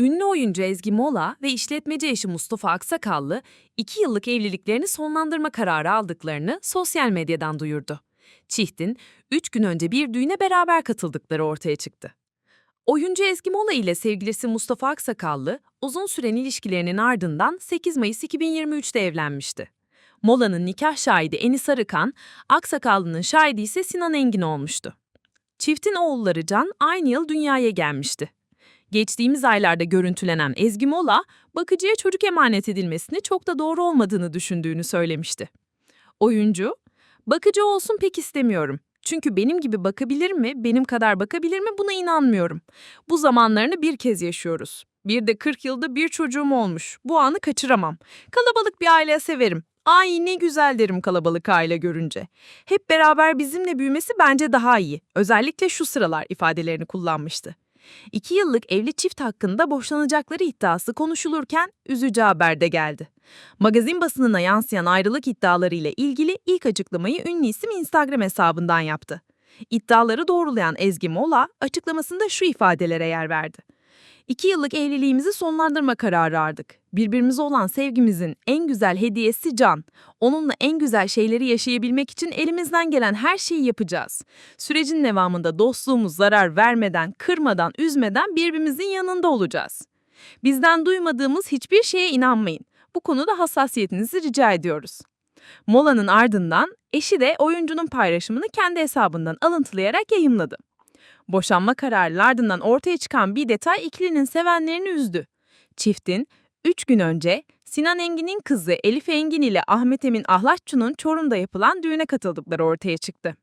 Ünlü oyuncu Ezgi Mola ve işletmeci eşi Mustafa Aksakallı, iki yıllık evliliklerini sonlandırma kararı aldıklarını sosyal medyadan duyurdu. Çiftin, üç gün önce bir düğüne beraber katıldıkları ortaya çıktı. Oyuncu Ezgi Mola ile sevgilisi Mustafa Aksakallı, uzun süren ilişkilerinin ardından 8 Mayıs 2023'te evlenmişti. Mola'nın nikah şahidi Enis Arıkan, Aksakallı'nın şahidi ise Sinan Engin olmuştu. Çiftin oğulları Can aynı yıl dünyaya gelmişti. Geçtiğimiz aylarda görüntülenen Ezgi Mola, bakıcıya çocuk emanet edilmesini çok da doğru olmadığını düşündüğünü söylemişti. Oyuncu, bakıcı olsun pek istemiyorum. Çünkü benim gibi bakabilir mi, benim kadar bakabilir mi buna inanmıyorum. Bu zamanlarını bir kez yaşıyoruz. Bir de 40 yılda bir çocuğum olmuş. Bu anı kaçıramam. Kalabalık bir aile severim. Ay ne güzel derim kalabalık aile görünce. Hep beraber bizimle büyümesi bence daha iyi. Özellikle şu sıralar ifadelerini kullanmıştı. İki yıllık evli çift hakkında boşanacakları iddiası konuşulurken üzücü haber de geldi. Magazin basınına yansıyan ayrılık iddiaları ile ilgili ilk açıklamayı ünlü isim Instagram hesabından yaptı. İddiaları doğrulayan Ezgi Mola açıklamasında şu ifadelere yer verdi. İki yıllık evliliğimizi sonlandırma kararı aldık. Birbirimize olan sevgimizin en güzel hediyesi Can. Onunla en güzel şeyleri yaşayabilmek için elimizden gelen her şeyi yapacağız. Sürecin devamında dostluğumuz zarar vermeden, kırmadan, üzmeden birbirimizin yanında olacağız. Bizden duymadığımız hiçbir şeye inanmayın. Bu konuda hassasiyetinizi rica ediyoruz. Molanın ardından eşi de oyuncunun paylaşımını kendi hesabından alıntılayarak yayımladı. Boşanma kararının ardından ortaya çıkan bir detay ikilinin sevenlerini üzdü. Çiftin 3 gün önce Sinan Engin'in kızı Elif Engin ile Ahmet Emin Ahlatçı'nın Çorum'da yapılan düğüne katıldıkları ortaya çıktı.